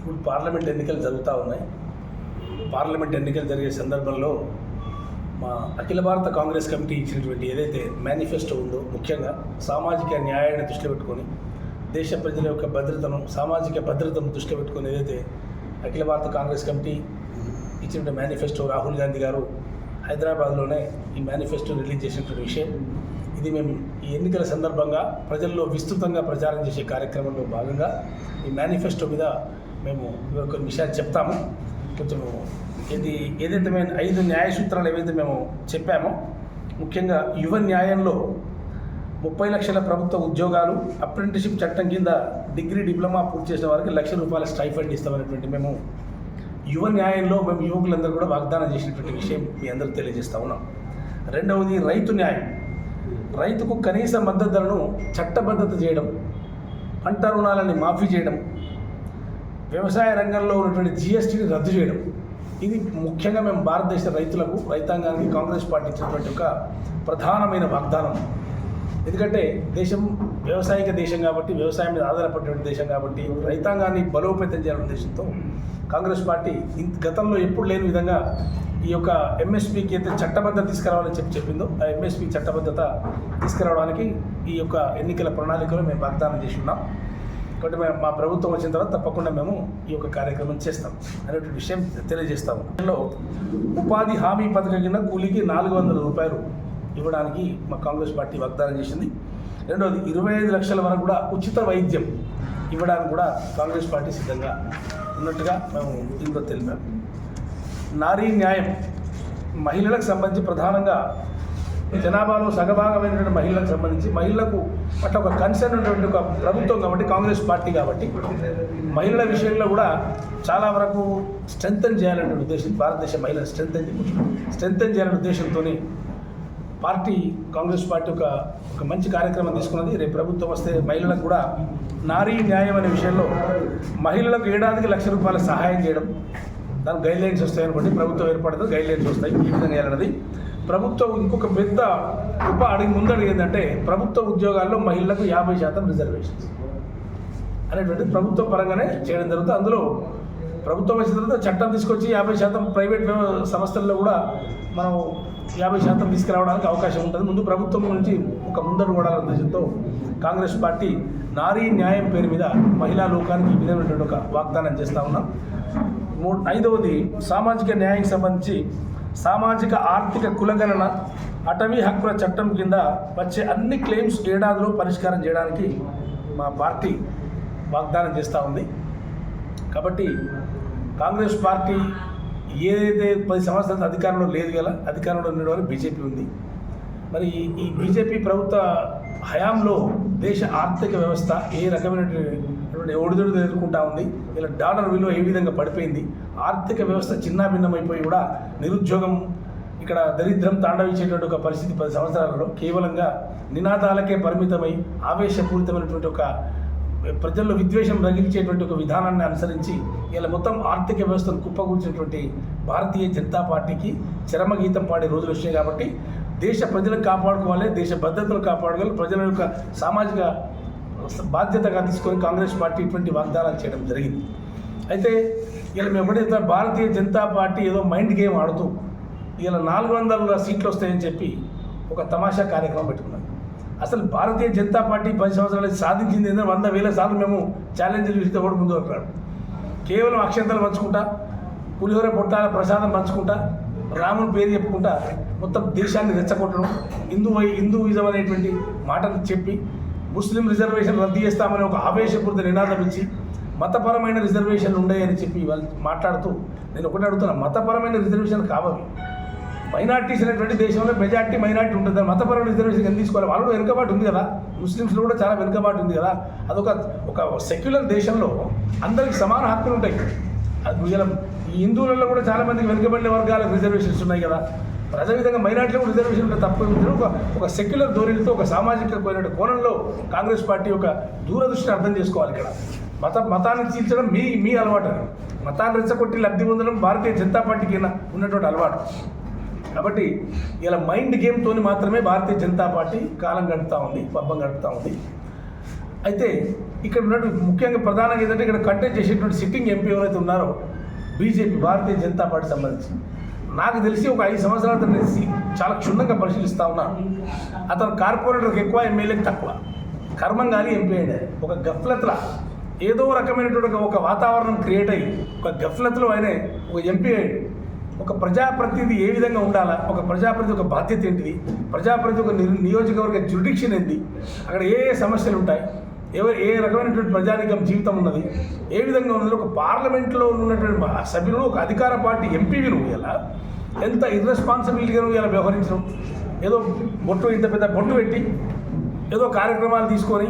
ఇప్పుడు పార్లమెంట్ ఎన్నికలు జరుగుతూ ఉన్నాయి. పార్లమెంట్ ఎన్నికలు జరిగే సందర్భంలో మా అఖిల భారత కాంగ్రెస్ కమిటీ ఇచ్చినటువంటి ఏదైతే మేనిఫెస్టో ఉందో ముఖ్యంగా సామాజిక న్యాయాన్ని దృష్టిలో పెట్టుకొని దేశ ప్రజల యొక్క భద్రతను సామాజిక భద్రతను దృష్టిలో పెట్టుకొని ఏదైతే అఖిల భారత కాంగ్రెస్ కమిటీ ఇచ్చినటువంటి మేనిఫెస్టో రాహుల్ గాంధీ గారు హైదరాబాద్లోనే ఈ మేనిఫెస్టో రిలీజ్ చేసినటువంటి విషయం. ఇది మేము ఈ ఎన్నికల సందర్భంగా ప్రజల్లో విస్తృతంగా ప్రచారం చేసే కార్యక్రమంలో భాగంగా ఈ మేనిఫెస్టో మీద మేము కొన్ని విషయాలు చెప్తాము. కొంచెం ఇది ఏదైతే మేము ఐదు న్యాయ సూత్రాలు ఏవైతే మేము చెప్పామో ముఖ్యంగా యువ న్యాయంలో ముప్పై లక్షల ప్రభుత్వ ఉద్యోగాలు అప్రెంటిషిప్ చట్టం కింద డిగ్రీ డిప్లొమా పూర్తి చేసిన వారికి లక్ష రూపాయల స్టైఫండ్ ఇస్తామనేటువంటి మేము యువ న్యాయంలో మేము యువకులందరూ కూడా వాగ్దానం చేసినటువంటి విషయం మీ అందరూ తెలియజేస్తా ఉన్నాం. రెండవది రైతు న్యాయం. రైతుకు కనీస మద్దతు ధరను చట్టబద్ధత చేయడం పంట రుణాలని మాఫీ చేయడం వ్యవసాయ రంగంలో ఉన్నటువంటి జిఎస్టీని రద్దు చేయడం. ఇది ముఖ్యంగా మేము భారతదేశ రైతులకు రైతాంగానికి కాంగ్రెస్ పార్టీ ఇచ్చినటువంటి ఒక ప్రధానమైన వాగ్దానం. ఎందుకంటే దేశం వ్యవసాయక దేశం కాబట్టి వ్యవసాయం మీద ఆధారపడిన దేశం కాబట్టి రైతాంగాన్ని బలోపేతం చేయాలనే ఉద్దేశంతో కాంగ్రెస్ పార్టీ గతంలో ఎప్పుడు లేని విధంగా ఈ యొక్క ఎంఎస్పీకి అయితే చట్టబద్ధత తీసుకురావాలని చెప్పి చెప్పిందో ఆ ఎంఎస్పీ చట్టబద్ధత తీసుకురావడానికి ఈ యొక్క ఎన్నికల ప్రణాళికలో మేము వాగ్దానం చేసి ఉన్నాం. కాబట్టి మేము మా ప్రభుత్వం వచ్చిన తర్వాత తప్పకుండా మేము ఈ యొక్క కార్యక్రమం చేస్తాం అనేటువంటి విషయం తెలియజేస్తాము దీనిలో ఉపాధి హామీ పథకం కింద కూలీకి నాలుగు వందల రూపాయలు ఇవ్వడానికి మా కాంగ్రెస్ పార్టీ వాగ్దానం చేసింది. రెండవది ఇరవై ఐదు లక్షల వరకు కూడా ఉచిత వైద్యం ఇవ్వడానికి కూడా కాంగ్రెస్ పార్టీ సిద్ధంగా ఉన్నట్టుగా మేము దీంట్లో తెలిపాము నారీ న్యాయం మహిళలకు సంబంధించి ప్రధానంగా జనాభాలో సగభాగమైనటువంటి మహిళలకు సంబంధించి మహిళలకు పట్ల ఒక కన్సర్న్ ఉన్నటువంటి ఒక ప్రభుత్వం కాబట్టి కాంగ్రెస్ పార్టీ కాబట్టి మహిళల విషయంలో కూడా చాలా వరకు స్ట్రెంగ్తన్ చేయాలనే ఉద్దేశం భారతదేశ మహిళలు స్ట్రెంగ్తన్ స్ట్రెంగ్తన్ చేయాలనే ఉద్దేశంతోనే పార్టీ కాంగ్రెస్ పార్టీ ఒక ఒక మంచి కార్యక్రమం తీసుకున్నది. రేపు ప్రభుత్వం వస్తే మహిళలకు కూడా నారీ న్యాయం అనే విషయంలో మహిళలకు ఏడాదికి లక్ష రూపాయల సహాయం చేయడం దానికి గైడ్ లైన్స్ వస్తాయనుకోండి ప్రభుత్వం ఏర్పడుతుంది గైడ్ లైన్స్ వస్తాయి ఈ విధంగా చేయాలన్నది. ప్రభుత్వం ఇంకొక పెద్ద ఉప అడిగి ముందడుగు ఏంటంటే ప్రభుత్వ ఉద్యోగాల్లో మహిళలకు యాభై శాతం రిజర్వేషన్స్ అనేటువంటి ప్రభుత్వ పరంగానే చేయడం జరుగుతుంది. అందులో ప్రభుత్వం వచ్చిన తర్వాత చట్టం తీసుకొచ్చి యాభై శాతం ప్రైవేట్ సంస్థల్లో కూడా మనం యాభై శాతం తీసుకురావడానికి అవకాశం ఉంటుంది. ముందు ప్రభుత్వం నుంచి ఒక ముందడు కూడా ఉద్దేశంతో కాంగ్రెస్ పార్టీ నారీ న్యాయం పేరు మీద మహిళా లోకానికి ఈ విధమైనటువంటి ఒక వాగ్దానం చేస్తూ ఉన్నాం. ఐదవది సామాజిక న్యాయం సంబంధించి సామాజిక ఆర్థిక కులగణన అటవీ హక్కుల చట్టం కింద వచ్చే అన్ని క్లెయిమ్స్ ఏడాదిలో పరిష్కారం చేయడానికి మా పార్టీ వాగ్దానం చేస్తూ ఉంది. కాబట్టి కాంగ్రెస్ పార్టీ ఏదైతే పది సంవత్సరాల అధికారంలో లేదు కదా అధికారంలో ఉండడం బీజేపీ ఉంది. మరి ఈ- ఈ బీజేపీ ప్రభుత్వ హయాంలో దేశ ఆర్థిక వ్యవస్థ ఏ రకమైనటువంటి ఒడిదుడుకు ఎదుర్కొంటా ఉంది. ఇలా డాలర్ విలువ ఏ విధంగా పడిపోయింది? ఆర్థిక వ్యవస్థ చిన్నాభిన్నమైపోయి కూడా నిరుద్యోగం ఇక్కడ దరిద్రం తాండవించేటువంటి ఒక పరిస్థితి పది సంవత్సరాలలో కేవలంగా నినాదాలకే పరిమితమై ఆవేశపూరితమైనటువంటి ఒక ప్రజల్లో విద్వేషం రగిల్చేటువంటి ఒక విధానాన్ని అనుసరించి ఇలా మొత్తం ఆర్థిక వ్యవస్థను కుప్పకూర్చినటువంటి భారతీయ జనతా పార్టీకి చరమగీతం పాడే రోజులు వచ్చాయి కాబట్టి దేశ ప్రజలను కాపాడుకోవాలి దేశ భద్రతను కాపాడుకోవాలి ప్రజల యొక్క సామాజిక బాధ్యతగా తీసుకొని కాంగ్రెస్ పార్టీ ఇటువంటి వాగ్దానాలు చేయడం జరిగింది. అయితే ఇలా మేము ఎప్పుడైతే భారతీయ జనతా పార్టీ ఏదో మైండ్ గేమ్ ఆడుతూ ఇలా నాలుగు వందల సీట్లు వస్తాయని చెప్పి ఒక తమాషా కార్యక్రమం పెట్టుకున్నాం అసలు భారతీయ జనతా పార్టీ పది సంవత్సరాలు సాధించింది ఏంటంటే వంద వేల సార్లు మేము ఛాలెంజ్లు విసితే కూడా ముందు అంటారు కేవలం అక్షంతలు పంచుకుంటా పులిహోర పొట్టాల ప్రసాదం పంచుకుంటా రాముని పేరు చెప్పుకుంటా మొత్తం దేశాన్ని రెచ్చగొట్టడం హిందూ హిందూయిజం అనేటువంటి మాటలు చెప్పి ముస్లిం రిజర్వేషన్ రద్దు చేస్తామని ఒక ఆవేశపూరిత నినాదం ఇచ్చి మతపరమైన రిజర్వేషన్లు ఉన్నాయని చెప్పి వాళ్ళు మాట్లాడుతూ నేను ఒకటి అడుగుతున్నా మతపరమైన రిజర్వేషన్ కావాలి మైనార్టీస్ అనేటువంటి దేశంలో మెజార్టీ మైనార్టీ ఉంటుంది? మతపరమైన రిజర్వేషన్ ఎందుకు తీసుకోవాలి? వాళ్ళు వెనుకబాటు ఉంది కదా. ముస్లిమ్స్లో కూడా చాలా వెనుకబాటు ఉంది కదా. అదొక ఒక సెక్యులర్ దేశంలో అందరికి సమాన హక్కులు ఉంటాయి. అది ఈ హిందువులలో కూడా చాలామందికి వెనుకబడిన వర్గాలకు రిజర్వేషన్స్ ఉన్నాయి కదా. మరి అదేవిధంగా మైనార్టీలో కూడా రిజర్వేషన్ ఉంటే తప్పు ఒక ఒక సెక్యులర్ ధోరణితో ఒక సామాజిక కోణంలో కాంగ్రెస్ పార్టీ ఒక దూరదృష్టిని అర్థం చేసుకోవాలి ఇక్కడ. మత మతాన్ని చీల్చడం మీ మీ అలవాటు మతాన్ని రెచ్చగొట్టి లబ్ధి పొందడం భారతీయ జనతా పార్టీకి ఉన్నటువంటి అలవాటు. కాబట్టి ఇలా మైండ్ గేమ్తో మాత్రమే భారతీయ జనతా పార్టీ కాలం గడుపుతూ ఉంది పబ్బం గడుపుతూ ఉంది. అయితే ఇక్కడ ఉన్నటువంటి ముఖ్యంగా ప్రధానంగా ఏంటంటే ఇక్కడ కంటెస్ట్ చేసేటువంటి సిట్టింగ్ ఎంపీ ఎవరైతే ఉన్నారో బీజేపీ భారతీయ జనతా పార్టీ సంబంధించి. నాకు తెలిసి ఒక ఐదు సంవత్సరాల క్రితం తెలిసి చాలా క్షుణ్ణంగా పరిశీలిస్తా ఉన్నా. అతను కార్పొరేటర్కి ఎక్కువ ఎమ్మెల్యేకి తక్కువ. కర్మం కానీ ఎంపీ ఒక గఫ్లత్ల. ఏదో రకమైనటువంటి ఒక- వాతావరణం క్రియేట్ అయ్యి ఒక గఫ్లత్లో ఆయన ఒక ఎంపీ అయ్యాడు ఒక ప్రజాప్రతినిధి ఏ విధంగా ఉండాలా? ఒక ప్రజాప్రతి ఒక బాధ్యత ఏంటిది? ప్రజాప్రతి ఒక నియోజకవర్గ జ్యుడిక్షన్ ఏంటి? అక్కడ ఏ ఏ సమస్యలు ఉంటాయి? ఎవరు ఏ రకమైనటువంటి ప్రజానికం జీవితం ఉన్నది ఏ విధంగా ఉన్నది ఒక పార్లమెంట్లో ఉన్నటువంటి సభ్యులు ఒక అధికార పార్టీ ఎంపీవి నువ్వు ఇలా ఎంత ఇర్రెస్పాన్సిబిలిటీగా నువ్వు ఇలా వ్యవహరించడం. ఏదో బొట్టు ఇంత పెద్ద బొట్టు పెట్టి ఏదో కార్యక్రమాలు తీసుకొని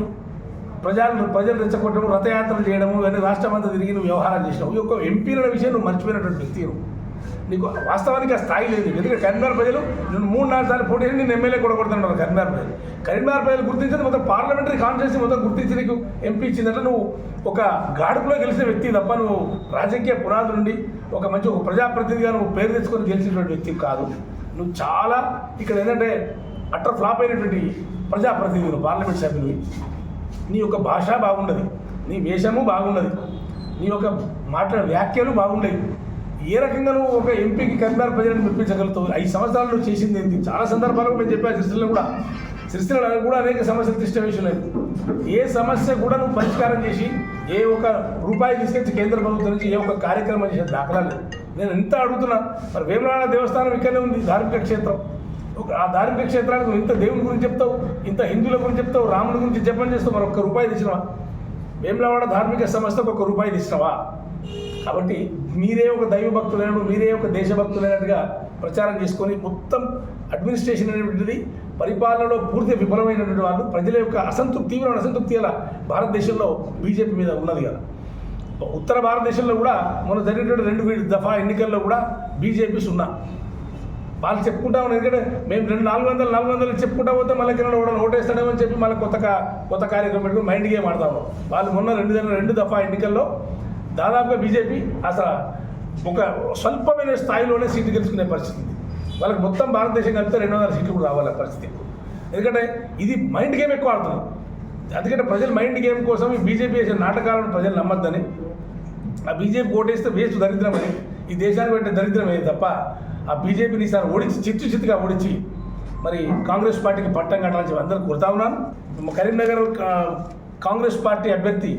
ప్రజలను ప్రజలు రెచ్చగొట్టడం రథయాత్రలు చేయడము ఇవన్నీ రాష్ట్రం అంతా తిరిగి నువ్వు వ్యవహారాలు చేసినావు. ఈ యొక్క ఎంపీల విషయం నువ్వు మర్చిపోయినటువంటి వ్యక్తి నువ్వు. నీకు వాస్తవానికి ఆ స్థాయి లేదు. ఎందుకంటే కరీంనగర్ ప్రజలు నేను మూడు నాలుగు సార్లు పోటీ నేను ఎమ్మెల్యే కూడా కొడుతున్నాను కరీంనగర్ ప్రజలు. కరీంనగర్ ప్రజలు గుర్తించింది మొత్తం పార్లమెంటరీ కాన్ఫరెన్స్ మొత్తం గుర్తించి నీకు ఎంపీ ఇచ్చిందంటే నువ్వు ఒక గాడుపులో గెలిచిన వ్యక్తి తప్ప నువ్వు రాజకీయ పునాదు నుండి ఒక మంచి ఒక ప్రజాప్రతినిధిగా నువ్వు పేరు తెచ్చుకొని గెలిచినటువంటి వ్యక్తి కాదు. నువ్వు చాలా ఇక్కడ ఏంటంటే అట్ర ఫ్లాప్ అయినటువంటి ప్రజాప్రతినిధులు పార్లమెంట్ సభ్యులు నీ యొక్క భాష బాగుండదు. నీ వేషము బాగున్నది నీ యొక్క మాట్లాడే వ్యాఖ్యలు బాగుండేవి ఏ రకంగా నువ్వు ఒక ఎంపీకి కరీంనగర్ ప్రజలను మెప్పించగలుగుతావు? ఐదు సంవత్సరాలు నువ్వు చేసింది ఏంటి? చాలా సందర్భాల్లో మేము చెప్పాను సిరిసిల్ల కూడా. సిరిసిల్ల కూడా అనేక సమస్యలు తిష్ట లేదు ఏ సమస్య కూడా నువ్వు పరిష్కారం చేసి ఏ ఒక రూపాయి తీసుకొచ్చి కేంద్ర ప్రభుత్వం నుంచి ఏ ఒక కార్యక్రమం చేసే దాఖలా లేదు. నేను ఎంత అడుగుతున్నా మరి వేమనాడ దేవస్థానం ఇక్కడనే ఉంది ధార్మిక క్షేత్రం. ఒక ఆ ధార్మిక క్షేత్రానికి నువ్వు ఇంత దేవుని గురించి చెప్తావు ఇంత హిందువుల గురించి చెప్తావు రాముడి గురించి చెప్పని చేస్తావు మరి ఒక్క రూపాయి తీసినవా? వేములవాడ ధార్మిక సంస్థకు ఒక రూపాయి తీసినవా? కాబట్టి మీరే ఒక దైవ భక్తులైనట్టు మీరే ఒక దేశభక్తులైనట్టుగా ప్రచారం చేసుకొని మొత్తం అడ్మినిస్ట్రేషన్ అనేటువంటిది పరిపాలనలో పూర్తి విఫలమైనటువంటి వాళ్ళు ప్రజల యొక్క అసంతృప్తి తీవ్రమైన అసంతృప్తి అలా భారతదేశంలో బీజేపీ మీద ఉన్నది కదా. ఉత్తర భారతదేశంలో కూడా మొన్న జరిగినటువంటి రెండు దఫా ఎన్నికల్లో కూడా బీజేపీ సున్నా. వాళ్ళు చెప్పుకుంటా ఉన్నారు ఎందుకంటే మేము రెండు నాలుగు వందలు నాలుగు వందలు చెప్పుకుంటా పోతే మళ్ళీ కింద కూడా ఓటేస్తాడేమో అని చెప్పి మళ్ళీ కొత్త కొత్త కార్యక్రమం పెట్టుకుని మైండ్ గేమ్ ఆడతాము వాళ్ళు మొన్న రెండు రెండు దఫా ఎన్నికల్లో దాదాపుగా బీజేపీ అసలు ఒక స్వల్పమైన స్థాయిలోనే సీట్లు గెలుచుకునే పరిస్థితి వాళ్ళకి మొత్తం భారతదేశం కలిపితే రెండు వందల సీట్లు కూడా రావాలి పరిస్థితి ఎందుకంటే ఇది మైండ్ గేమ్ ఎక్కువ ఆడుతున్నారు అందుకంటే ప్రజలు మైండ్ గేమ్ కోసం ఈ బీజేపీ వేసే నాటకాలను ప్రజలు నమ్మద్దని ఆ బీజేపీ ఓటేస్తే వేస్ట్ దరిద్రమని ఈ దేశానికి పెట్టే దరిద్రమే తప్ప ఆ బీజేపీని ఈసారి ఓడించి చిత్తు చిత్తుగా ఓడించి మరి కాంగ్రెస్ పార్టీకి పట్టం కట్టాలని చెప్పి అందరూ కొడతా ఉన్నాను. కరీంనగర్ కాంగ్రెస్ పార్టీ అభ్యర్థి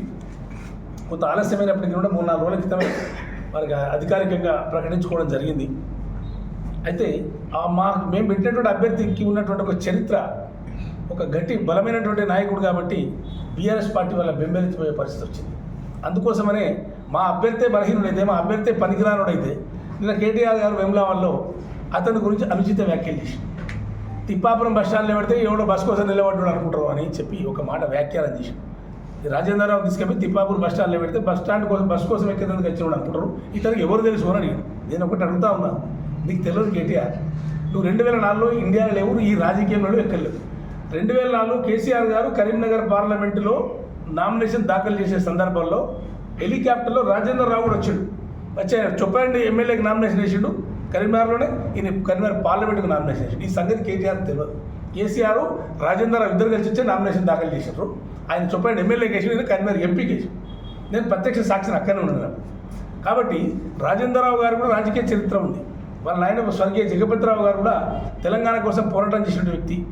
కొంత ఆలస్యమైనప్పటికీ కూడా మూడు నాలుగు రోజుల క్రితమే వారికి అధికారికంగా ప్రకటించుకోవడం జరిగింది. అయితే ఆ మా మేము పెట్టినటువంటి అభ్యర్థికి ఉన్నటువంటి ఒక చరిత్ర ఒక గట్టి బలమైనటువంటి నాయకుడు కాబట్టి బీఆర్ఎస్ పార్టీ వల్ల బెంబెలించిపోయే పరిస్థితి వచ్చింది. అందుకోసమనే మా అభ్యర్థే బలహీనుడైతే మా అభ్యర్థే పనికిరానుడైతే నిన్న కేటీఆర్ గారు వెమ్లావాల్లో అతని గురించి అనుచిత వ్యాఖ్యలు చేసి తిప్పాపురం బస్ స్టాండ్లో పెడితే ఎవడో బస్ కోసం నిలబడ్డాడు అనుకుంటారు అని చెప్పి ఒక మాట వ్యాఖ్యానం చేశాడు రాజేంద్రరావు తీసుకెళ్ళి తిప్పాపూర్ బస్ స్టాండ్లో పెడితే బస్ స్టాండ్ కోసం బస్ కోసం ఎక్కేందుకు వచ్చినాడు అనుకుంటారు. ఇతనికి ఎవరు తెలుసు అని నేను ఒకటి అడుగుతా ఉన్నా. నీకు తెలియదు కేటీఆర్. నువ్వు రెండు వేల నాలుగులో ఇండియాలో ఎవరు ఈ రాజకీయంలో ఎక్కర్లేదు. రెండు వేల నాలుగు కేసీఆర్ గారు కరీంనగర్ పార్లమెంటులో నామినేషన్ దాఖలు చేసే సందర్భంలో హెలికాప్టర్లో రాజేంద్ర రావు కూడా వచ్చాడు. వచ్చి చొప్పండి ఎమ్మెల్యేకి నామినేషన్ వేసిండు. కరీంనగర్లోనే ఈయన కరీంనగర్ పార్లమెంట్కి నామినేషన్ వేసిండు. ఈ సంగతి కేటీఆర్ తెలియదు. కేసీఆర్ రాజేంద్ర రావు ఇద్దరు కలిసి వచ్చి నామినేషన్ దాఖలు చేశారు ఆయన చొప్పండి ఎమ్మెల్యే కేసు ఈయన కరీంనగర్ ఎంపీ కేసు. నేను ప్రత్యక్ష సాక్షిని అక్కడనే ఉన్నాను. కాబట్టి రాజేంద్రరావు గారు కూడా రాజకీయ చరిత్ర ఉంది. వాళ్ళ ఆయన స్వర్గీయ జగపతిరావు గారు కూడా తెలంగాణ కోసం పోరాటం చేసిన వ్యక్తి.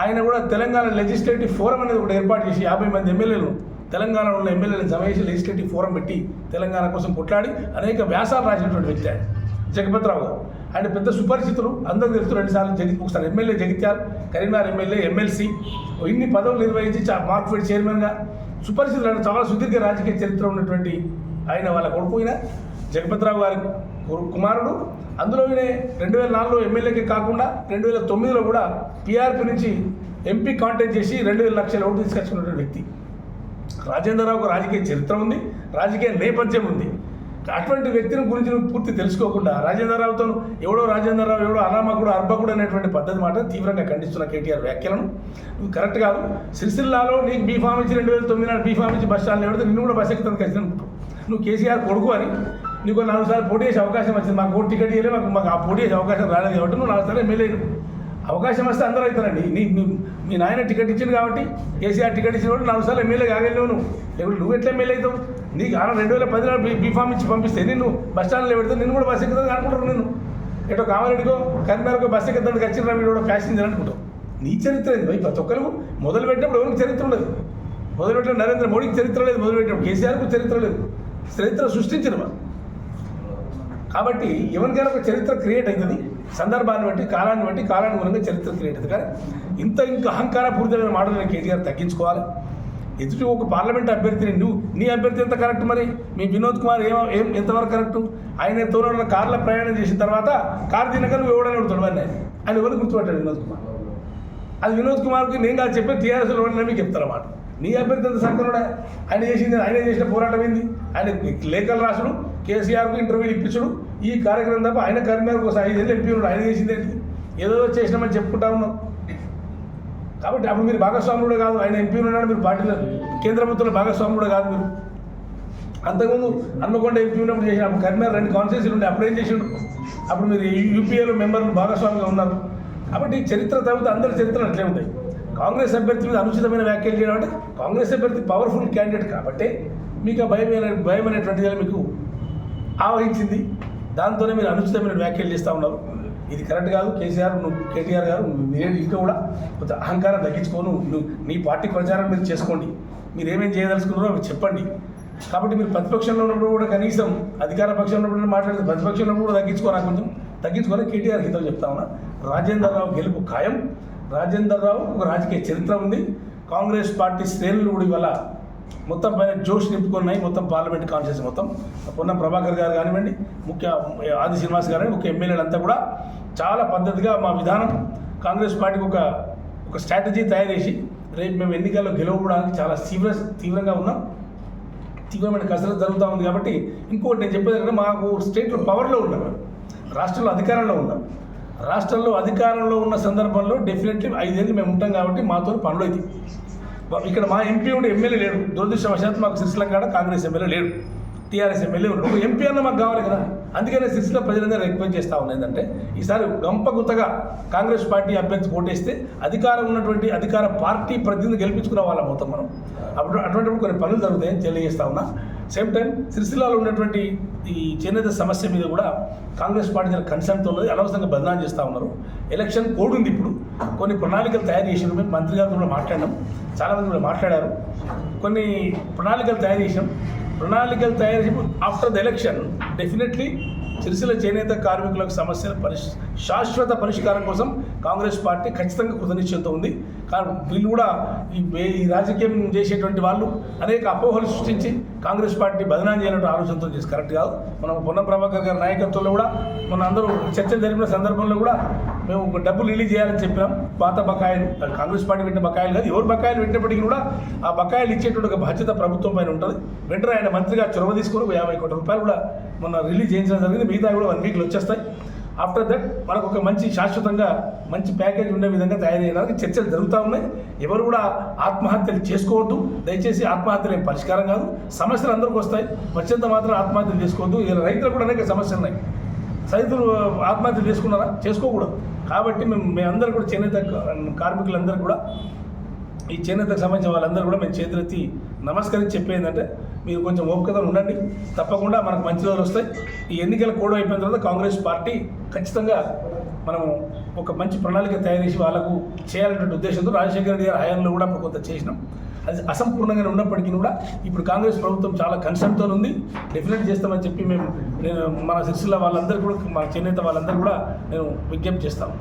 ఆయన కూడా తెలంగాణ లెజిస్లేటివ్ ఫోరం అనేది ఒకటి ఏర్పాటు చేసి యాభై మంది ఎమ్మెల్యేలు తెలంగాణలో ఉన్న ఎమ్మెల్యేలను జమ చేసి లెజిస్లేటివ్ ఫోరం పెట్టి తెలంగాణ కోసం కొట్లాడి అనేక వ్యాసాలు రాసినటువంటి వ్యక్తి ఆయన. జగపతిరావు గారు. ఆయన పెద్ద సుపరిచితులు. అందరూ తెలుసు రెండుసార్లు జగి ఒకసారి MLA Jagtial Karimnagar MLA MLC. ఇన్ని పదవులు నిర్వహించి చా- మార్క్ఫెడ్ చైర్మన్గా. సుపరిచితులు ఆయన చాలా సుదీర్ఘ రాజకీయ చరిత్ర ఉన్నటువంటి ఆయన వాళ్ళ కొడుకు జగపతిరావు గారి కుమారుడు. అందులో రెండు వేల నాలుగులో ఎమ్మెల్యేకి కాకుండా రెండు వేల తొమ్మిదిలో కూడా పీఆర్పీ నుంచి ఎంపీ కాంటాక్ట్ చేసి రెండు వేల లక్షల ఓటు తీసుకొచ్చుకున్నటువంటి వ్యక్తి. రాజేంద్రరావుకు రాజకీయ చరిత్ర ఉంది. రాజకీయ నేపథ్యం ఉంది. అటువంటి వ్యక్తిని గురించి నువ్వు పూర్తి తెలుసుకోకుండా రాజేంద్రరావుతో ఎవడో రాజేంద్రరావు ఎవడో అనామకుడు అర్భకుడు అనేటువంటి పద్ధతి మాట తీవ్రంగా ఖండిస్తున్న కేటీఆర్ వ్యాఖ్యలను. నువ్వు కరెక్ట్ కాదు. సిరిసిల్లాలో నీకు బీఫామ్ ఇచ్చి రెండు వేల తొమ్మిది నాడు బీఫామ్ ఇచ్చి బస్ స్టాండ్లో ఎవడితే నిన్ను కూడా బస్ ఎక్కుతాను కలిసి నువ్వు కేసీఆర్ కొడుకు అని నీకు నాలుగు సార్లు పోటీ చేసే అవకాశం వచ్చింది. మాకు టికెట్ ఇవ్వలేదు మాకు మాకు ఆ పోటీ చేసే అవకాశం రాలేదు కాబట్టి నువ్వు నాలుగు సార్లు ఎమ్మెల్యే అవకాశం వస్తే అందరూ అవుతారండి. నీ మీ నాయన టికెట్ ఇచ్చింది కాబట్టి కేసీఆర్ టికెట్ ఇచ్చిన నాలుగు సార్లు ఎమ్మెల్యే కాగలేవు నువ్వు. లేకుంటే నువ్వు ఎట్లా ఎమ్మెల్యే అవుతావు? నీకు ఆన రెండు వేల పదిలో బీఫామ్ ఇచ్చి పంపిస్తే నిన్ను బస్ స్టాండ్లో పెడితే నిన్ను కూడా బస్ ఎక్కుతుంది అనుకుంటారు నేను ఎటో కామారెడ్డికో కరీంనగర్కో బస్ ఎక్కడానికి వచ్చిన మీరు కూడా ప్యాసింజర్ అనుకుంటావు. నీ చరిత్ర ఏంది? భయ్ ప్రతి ఒక్కరు మొదలు పెట్టినప్పుడు ఎవరికి చరిత్ర ఉండదు? మొదలు పెట్టిన నరేంద్ర మోడీకి చరిత్ర లేదు మొదలు పెట్టినప్పుడు కేసీఆర్కు చరిత్ర లేదు. చరిత్ర సృష్టించిన కాబట్టి ఎవరికైనా ఒక చరిత్ర క్రియేట్ అవుతుంది. సందర్భాన్ని బట్టి కాలాన్ని బట్టి కాలానుగుణంగా చరిత్ర క్రియేట్ కానీ ఇంత ఇంకా అహంకారపూరితమైన మాటలు కేటీఆర్ తగ్గించుకోవాలి. ఎదుటి ఒక పార్లమెంట్ అభ్యర్థిని నువ్వు నీ అభ్యర్థి ఎంత కరెక్ట్ మరి? మీ వినోద్ కుమార్ ఏం ఏం ఎంతవరకు కరెక్ట్? ఆయన తోడు కార్లో ప్రయాణం చేసిన తర్వాత కారు తినక నువ్వు ఎవడని అడుగుతాడు వాడిని ఆయన ఎవరు గుర్తుపట్టాడు వినోద్ కుమార్? అది వినోద్ కుమార్కి నేను కాదు చెప్పి టీఆర్ఎస్లో ఓడిన మీకు చెప్తారన్నమాట నీ అభ్యర్థి ఎంత సంకరుడా ఆయన చేసింది ఆయన చేసిన పోరాటం ఏంది? ఆయన లేఖలు రాసుడు కేసీఆర్కు ఇంటర్వ్యూలు ఇప్పించుడు ఈ కార్యక్రమం తప్ప ఆయన కరీంనగర్కి ఒక ఐదేళ్ళు ఎంపీ ఉన్నాడు ఆయన చేసింది ఏంటి? ఏదో చేసినామని చెప్పుకుంటా ఉన్నాం. కాబట్టి అప్పుడు మీరు భాగస్వాముడు కాదు ఆయన ఎంపీ ఉన్నాడు మీరు పార్టీలో కేంద్ర ప్రభుత్వంలో భాగస్వాముడు కాదు మీరు. అంతకుముందు అన్నకొండ ఎంపీ ఉన్నప్పుడు చేసిన అప్పుడు కరీంనగర్ రెండు కాన్స్టిట్యూన్సీలు ఉండే అప్పుడు ఏం చేసిండు? అప్పుడు మీరు యూపీఏలో మెంబర్లు భాగస్వామిగా ఉన్నారు. కాబట్టి చరిత్ర తర్వాత అందరి చరిత్రలు అట్లే ఉంటాయి. కాంగ్రెస్ అభ్యర్థి మీద అనుచితమైన వ్యాఖ్యలు చేయడం అంటే కాంగ్రెస్ అభ్యర్థి పవర్ఫుల్ క్యాండిడేట్ కాబట్టి మీకు ఆ భయం భయం అనేటువంటిది మీకు ఆవహించింది? దాంతోనే మీరు అనుచితమైన వ్యాఖ్యలు చేస్తూ ఉన్నారు. ఇది కరెక్ట్ కాదు కేసీఆర్ నువ్వు కేటీఆర్ గారు నేను ఇంకా కూడా కొంత అహంకారం తగ్గించుకోను నువ్వు నీ పార్టీ ప్రచారం మీరు చేసుకోండి. మీరు ఏమేమి చేయదలుచుకున్నారో అవి చెప్పండి. కాబట్టి మీరు ప్రతిపక్షంలో ఉన్నప్పుడు కూడా కనీసం అధికార పక్షంలో ఉన్నప్పుడు మాట్లాడితే ప్రతిపక్షంలో కూడా తగ్గించుకోరా కొంచెం? తగ్గించుకొని కేటీఆర్ హితం చెప్తా ఉన్నా. రాజేందర్ రావు గెలుపు ఖాయం. రాజేందర్ రావు ఒక రాజకీయ చరిత్ర ఉంది. కాంగ్రెస్ పార్టీ శ్రేణులు కూడా ఇవాళ మొత్తం పైన జోష్ నింపుకున్నాయి మొత్తం పార్లమెంట్ కాన్షియస్ మొత్తం. పొన్నం ప్రభాకర్ గారు కానివ్వండి ముఖ్య ఆది శ్రీనివాస్ గారు ముఖ్య ఎమ్మెల్యేలు అంతా కూడా చాలా పద్ధతిగా మా విధానం కాంగ్రెస్ పార్టీకి ఒక ఒక స్ట్రాటజీ తయారు చేసి రేపు మేము ఎన్నికల్లో గెలవడానికి చాలా తీవ్ర తీవ్రంగా ఉన్నాం. తీవ్రమైన కసరత్తు జరుగుతూ ఉంది కాబట్టి ఇంకోటి నేను చెప్పేది మాకు స్టేట్లో పవర్లో ఉన్నాం. రాష్ట్రంలో అధికారంలో ఉన్నాం. రాష్ట్రంలో అధికారంలో ఉన్న సందర్భంలో డెఫినెట్లీ ఐదేళ్ళు మేము ఉంటాం కాబట్టి మాతో పనులు అయితే ఇక్కడ మా ఎంపీ ఉండే ఎమ్మెల్యే లేడు. దురదృష్టవశాత్తు మాకు సిరిసిల్ల కాడ కాంగ్రెస్ ఎమ్మెల్యే లేడు. టీఆర్ఎస్ ఎమ్మెల్యే ఉన్నాడు ఒక ఎంపీ అన్న మాకు కావాలి కదా. అందుకనే సిరిసిల్ల ప్రజలందరూ రిక్వెస్ట్ చేస్తా ఉన్నాయి ఏంటంటే ఈసారి గంపగుతగా కాంగ్రెస్ పార్టీ అభ్యర్థి ఓటేస్తే అధికారం ఉన్నటువంటి అధికార పార్టీ ప్రతినిధి గెలిపించుకునే వాళ్ళం అవుతాం మనం. అప్పుడు అటువంటిప్పుడు కొన్ని పనులు జరుగుతాయని తెలియజేస్తా ఉన్నా. సేమ్ టైం సిరిసిల్లాలో ఉన్నటువంటి ఈ చేనేత సమస్య మీద కూడా కాంగ్రెస్ పార్టీ చాలా కన్సర్న్తో ఉన్నది అనవసరంగా బదనాం చేస్తూ ఉన్నారు. ఎలక్షన్ కోడ్ ఉంది ఇప్పుడు. కొన్ని ప్రణాళికలు తయారు చేసినాం మేము మంత్రి గారితో కూడా మాట్లాడినాం. చాలామంది కూడా మాట్లాడారు. కొన్ని ప్రణాళికలు తయారు చేసినాం ప్రణాళికలు తయారు చేసి after the election definitely Sircilla చేనేత కార్మికులకు సమస్యల పరిష్ శాశ్వత పరిష్కారం కోసం కాంగ్రెస్ పార్టీ ఖచ్చితంగా కృతనిశ్చయంతో ఉంది. కానీ వీళ్ళు కూడా ఈ ఈ రాజకీయం చేసేటువంటి వాళ్ళు అనేక అపోహలు సృష్టించి కాంగ్రెస్ పార్టీ బదనాం చేయాలంటే ఆలోచనతో చేసి కరెక్ట్ కాదు. మనం పొన్న ప్రభాకర్ గారి నాయకత్వంలో కూడా మన అందరూ చర్చలు జరిపిన సందర్భంలో కూడా మేము ఒక డబ్బులు రిలీజ్ చేయాలని చెప్పాం పాత బకాయిలు కాంగ్రెస్ పార్టీ పెట్టిన బకాయిలు కాదు ఎవరు బకాయిలు పెట్టినప్పటికీ కూడా ఆ బకాయిలు ఇచ్చేటువంటి ఒక బాధ్యత ప్రభుత్వం పైన ఉంటుంది. వెంటనే ఆయన మంత్రిగా చొరవ తీసుకొని యాభై కోట్ల రూపాయలు కూడా మొన్న రిలీజ్ చేయించడం జరిగింది. మిగతా కూడా వన్ వీక్లో వచ్చేస్తాయి. ఆఫ్టర్ దట్ మనకు ఒక మంచి శాశ్వతంగా మంచి ప్యాకేజ్ ఉండే విధంగా తయారయ్యడానికి చర్చలు జరుగుతూ ఉన్నాయి. ఎవరు కూడా ఆత్మహత్యలు చేసుకోవద్దు. దయచేసి ఆత్మహత్యలు ఏం పరిష్కారం కాదు. సమస్యలు అందరికీ వస్తాయి. వచ్చేంత మాత్రం ఆత్మహత్యలు చేసుకోవద్దు. ఇలా రైతులకు కూడా అనేక సమస్యలు ఉన్నాయి. రైతులు ఆత్మహత్యలు చేసుకున్నారా? చేసుకోకూడదు. కాబట్టి మేము మేమందరూ కూడా చేనేత కార్మికులందరూ కూడా ఈ చేనేతకు సంబంధించిన వాళ్ళందరూ కూడా మేము చేతులెత్తి నమస్కరించి చెప్పేందంటే మీరు కొంచెం ఓపికతో ఉండండి. తప్పకుండా మనకు మంచి రోజులు వస్తాయి. ఈ ఎన్నికల కూడా అయిపోయిన తర్వాత కాంగ్రెస్ పార్టీ ఖచ్చితంగా మనము ఒక మంచి ప్రణాళిక తయారు చేసి వాళ్ళకు చేయాలనే ఉద్దేశంతో రాజశేఖర రెడ్డి గారి హయాంలో కూడా కొంత చేసినాం. అది అసంపూర్ణంగా ఉన్నప్పటికీ కూడా ఇప్పుడు కాంగ్రెస్ ప్రభుత్వం చాలా కన్సర్న్తో ఉంది. డెఫినెట్ చేస్తామని చెప్పి మేము నేను మన శిక్షల వాళ్ళందరూ కూడా మన చేనేత వాళ్ళందరూ కూడా నేను విజ్ఞప్తి చేస్తాను.